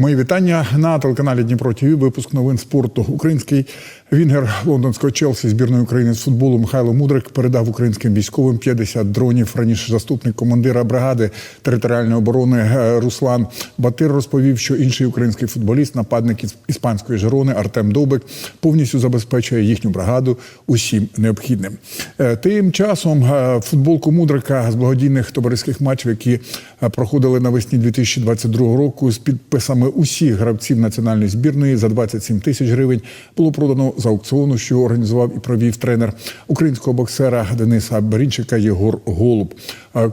Мої вітання на телеканалі Дніпро ТВ. Випуск новин спорту. Український вінгер лондонського Челсі збірної України з футболу Михайло Мудрик передав українським військовим 50 дронів. Раніше заступник командира бригади територіальної оборони е, Руслан Батир розповів, що інший український футболіст, нападник із іспанської Жерони Артем Довбик, повністю забезпечує їхню бригаду усім необхідним. Е, Тим часом е, футболку Мудрика з благодійних товариських матчів, які проходили навесні 2022 року, з підписами усіх гравців національної збірної за 27 тисяч гривень було продано з аукціону, що організував і провів тренер українського боксера Дениса Барінчика Єгор Голуб.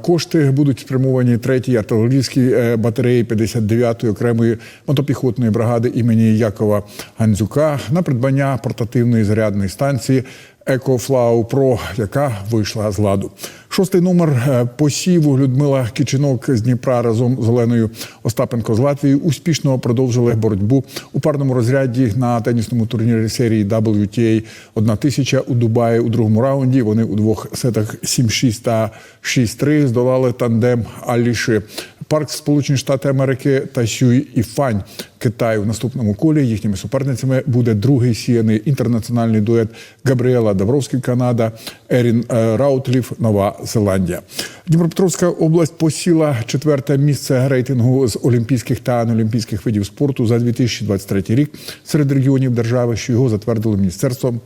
Кошти будуть спрямовані третій артилерійській е, батареї 59-ї окремої мотопіхотної бригади імені Якова Гандзюка на придбання портативної зарядної станції. Екофлау Про, яка вийшла з ладу. Шостий номер е, посіву Людмила Кичинок з Дніпра разом з Оленою Остапенко з Латвії успішно продовжили боротьбу у парному розряді на тенісному турнірі серії WTA 1000 у Дубаї у другому раунді. Вони у двох сетах 7-6 та 6-3 здолали тандем Аліши. Парк Сполучені Штати Америки та Сюй Фань Китай у наступному колі. Їхніми суперницями буде другий сіяний інтернаціональний дует Габріела Давровський, Канада, Ерін е, Раутлів, Нова Зеландія. Дніпропетровська область посіла четверте місце рейтингу з олімпійських та неолімпійських видів спорту за 2023 рік серед регіонів держави, що його затвердило міністерством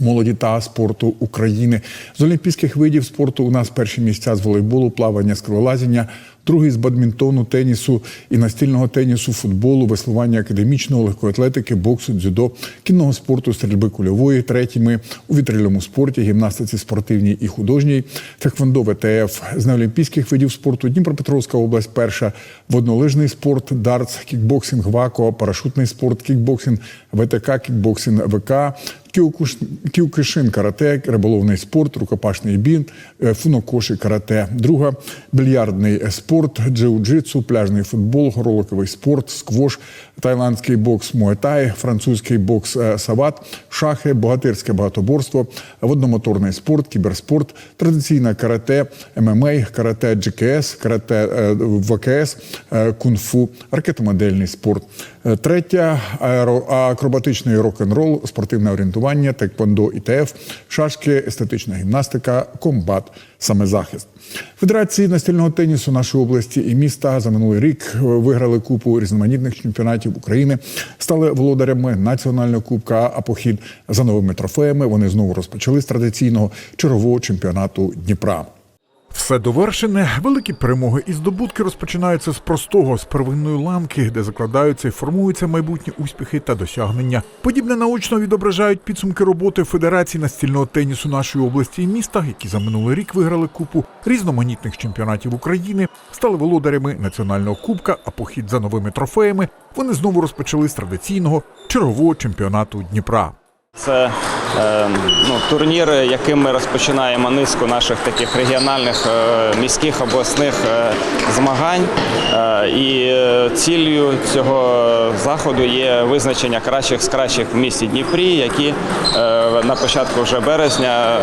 молоді та спорту України. З олімпійських видів спорту у нас перші місця з волейболу, плавання, скелелазіння, другий з бадмінтону, тенісу і настільного тенісу, футболу, веслування академічного, легкої атлетики, боксу, дзюдо, кінного спорту, стрільби кульової, третіми у вітрильному спорті, гімнастиці спортивній і художній, тхеквондо ВТФ. З неолімпійських видів спорту Дніпропетровська область перша, воднолижний спорт, дартс, кікбоксинг, вако, парашутний спорт, кікбоксинг, ВТК, кікбоксинг, ВК, Кіокушин карате, риболовний спорт, рукопашний бін, е, фунокоші карате. Друга більярдний спорт, джиу-джитсу, пляжний футбол, гороликовий спорт, сквош, тайландський бокс муетай, французький бокс е, сават, шахи, богатирське багатоборство, водномоторний спорт, кіберспорт, традиційне карате, ММА, карате GKS, карате е, ВКС, кунг-фу, ракетомодельний спорт. Третя акробатичний рок-н-рол, спортивне орієнтування, теквондо ІТФ, шашки, естетична гімнастика, комбат, самезахист. Федерації настільного тенісу нашої області і міста за минулий рік е, виграли купу різноманітних чемпіонатів України, стали володарями національного кубка. А похід за новими трофеями вони знову розпочали з традиційного чергового чемпіонату Дніпра. Все довершене. Великі перемоги і здобутки розпочинаються з простого, з первинної ланки, де закладаються і формуються майбутні успіхи та досягнення. Подібне наочно відображають підсумки роботи Федерації настільного тенісу нашої області і міста, які за минулий рік виграли купу різноманітних чемпіонатів України, стали володарями національного кубка. А похід за новими трофеями вони знову розпочали з традиційного чергового чемпіонату Дніпра. Це е, ну, турнір, яким ми розпочинаємо низку наших таких регіональних е, міських обласних е, змагань. І ціллю цього заходу є визначення кращих з кращих в місті Дніпрі, які на початку вже березня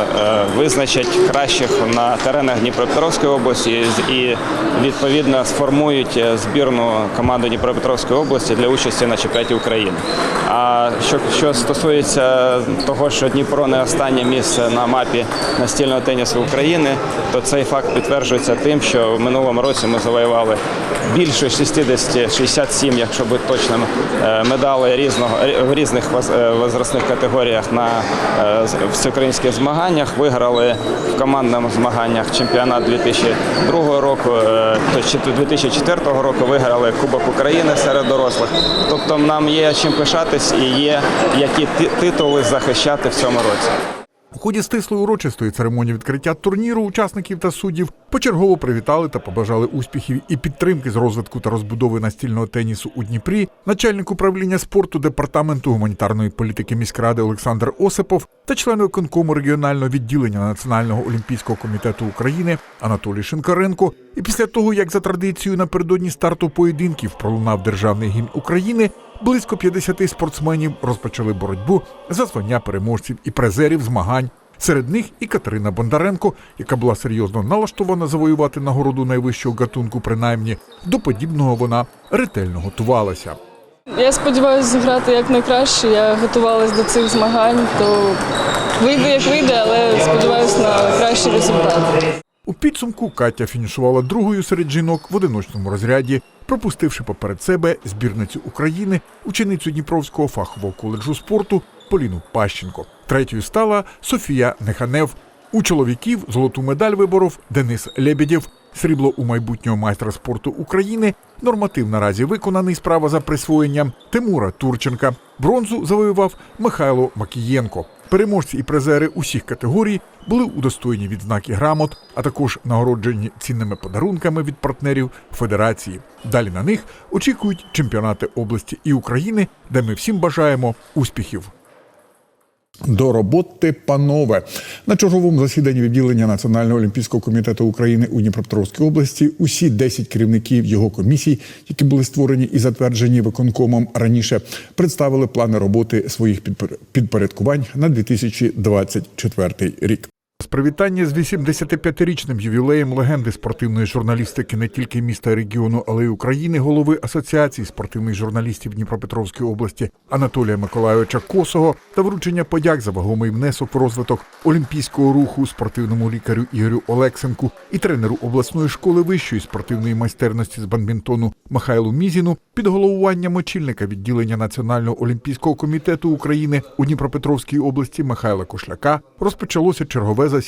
визначать кращих на теренах Дніпропетровської області і відповідно сформують збірну команду Дніпропетровської області для участі на чемпіонаті України. А що, що стосується того, що Дніпро не останнє місце на мапі настільного тенісу України, то цей факт підтверджується тим, що в минулому році ми завоювали більше 60, 67, якщо бути точним, е, медалей різного в різних е, возрастних категоріях на е, всеукраїнських змаганнях. Виграли в командних змаганнях чемпіонат 2002 року, е, то 2004 року виграли Кубок України серед дорослих. Тобто нам є чим пишатись і є які ти- титули захищати в цьому році. У ході стислої урочистої церемонії відкриття турніру учасників та суддів почергово привітали та побажали успіхів і підтримки з розвитку та розбудови настільного тенісу у Дніпрі, начальник управління спорту департаменту гуманітарної політики міськради Олександр Осипов та член виконкому регіонального відділення Національного олімпійського комітету України Анатолій Шинкаренко. І після того, як за традицією напередодні старту поєдинків пролунав державний гімн України, близько 50 спортсменів розпочали боротьбу за звання переможців і призерів змагань Серед них і Катерина Бондаренко, яка була серйозно налаштована завоювати нагороду найвищого гатунку, принаймні до подібного вона ретельно готувалася. Я сподіваюся зіграти як найкраще. Я готувалась до цих змагань, то вийде як вийде, але сподіваюся на кращий результат. У підсумку Катя фінішувала другою серед жінок в одиночному розряді, пропустивши поперед себе збірницю України, ученицю Дніпровського фахового коледжу спорту Поліну Пащенко. Третьою стала Софія Неханев. У чоловіків золоту медаль виборов Денис Лебедєв. Срібло у майбутнього майстра спорту України. Норматив наразі виконаний справа за присвоєнням Тимура Турченка. Бронзу завоював Михайло Макієнко. Переможці і призери усіх категорій були удостоєні відзнаки грамот, а також нагороджені цінними подарунками від партнерів федерації. Далі на них очікують чемпіонати області і України, де ми всім бажаємо успіхів. До роботи, панове, на черговому засіданні відділення Національного олімпійського комітету України у Дніпропетровській області усі 10 керівників його комісій, які були створені і затверджені виконкомом раніше, представили плани роботи своїх підпор- підпорядкувань на 2024 рік. Привітання з 85-річним ювілеєм легенди спортивної журналістики не тільки міста регіону, але й України, голови Асоціації спортивних журналістів Дніпропетровської області Анатолія Миколайовича Косого та вручення подяк за вагомий внесок в розвиток олімпійського руху спортивному лікарю Ігорю Олексенку і тренеру обласної школи вищої спортивної майстерності з бадмінтону Михайлу Мізіну під головуванням очільника відділення Національного олімпійського комітету України у Дніпропетровській області Михайла Кошляка. Розпочалося чергове засідання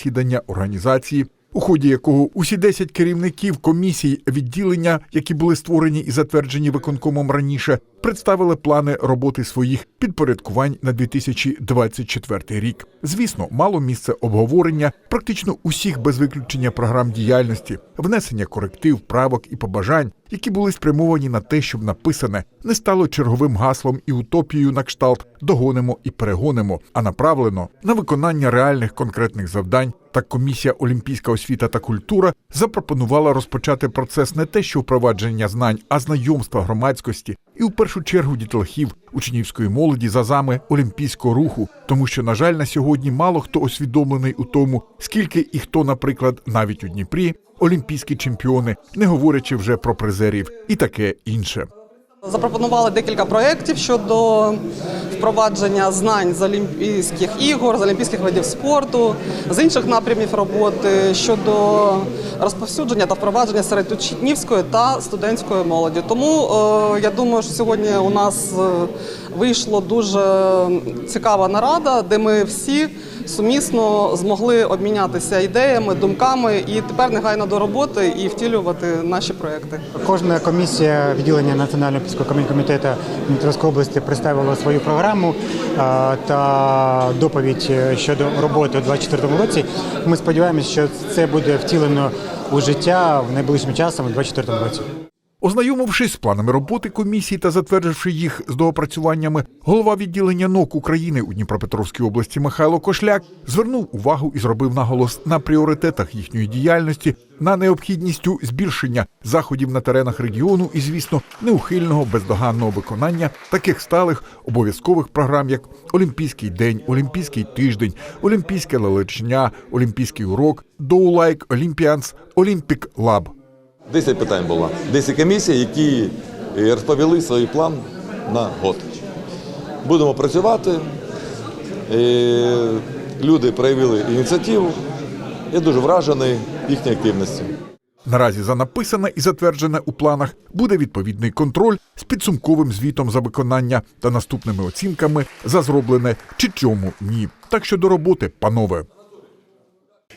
організації, у ході якого усі 10 керівників комісій відділення, які були створені і затверджені виконкомом раніше, представили плани роботи своїх підпорядкувань на 2024 рік. Звісно, мало місце обговорення практично усіх без виключення програм діяльності, внесення коректив, правок і побажань, які були спрямовані на те, щоб написане не стало черговим гаслом і утопією на кшталт догонимо і перегонимо, а направлено на виконання реальних конкретних завдань. Так комісія Олімпійська освіта та культура запропонувала розпочати процес не те, що впровадження знань, а знайомства громадськості і в першу чергу дітлахів учнівської молоді за зами олімпійського руху, тому що, на жаль, на сьогодні мало хто освідомлений у тому, скільки і хто, наприклад, навіть у Дніпрі, олімпійські чемпіони, не говорячи вже про призерів і таке інше. Запропонували декілька проєктів щодо впровадження знань з Олімпійських ігор, з олімпійських видів спорту, з інших напрямів роботи щодо розповсюдження та впровадження серед учнівської та студентської молоді. Тому е, я думаю, що сьогодні у нас вийшло дуже цікава нарада, де ми всі сумісно змогли обмінятися ідеями, думками і тепер негайно до роботи і втілювати наші проекти. Кожна комісія відділення Національного олімпійського комітету Дніпровської області представила свою програму та доповідь е, щодо роботи у 2024 році. Ми сподіваємося, що це буде втілено у життя в найближчим часом у 2024 році. Ознайомившись з планами роботи комісії та затвердивши їх з доопрацюваннями, голова відділення НОК України у Дніпропетровській області Михайло Кошляк звернув увагу і зробив наголос на пріоритетах їхньої діяльності, на необхідністю збільшення заходів на теренах регіону і, звісно, неухильного бездоганного виконання таких сталих обов'язкових програм, як Олімпійський день, Олімпійський тиждень, Олімпійське лелечня, Олімпійський урок, Like Olympians, Olympic Lab. 10 питань було. 10 комісій, які е, розповіли свій план на год. Будемо працювати. Е, Люди проявили ініціативу. Я дуже вражений їхньою активністю. Наразі за написане і затверджене у планах буде відповідний контроль з підсумковим звітом за виконання та наступними оцінками за зроблене чи чому ні. Так що до роботи, панове.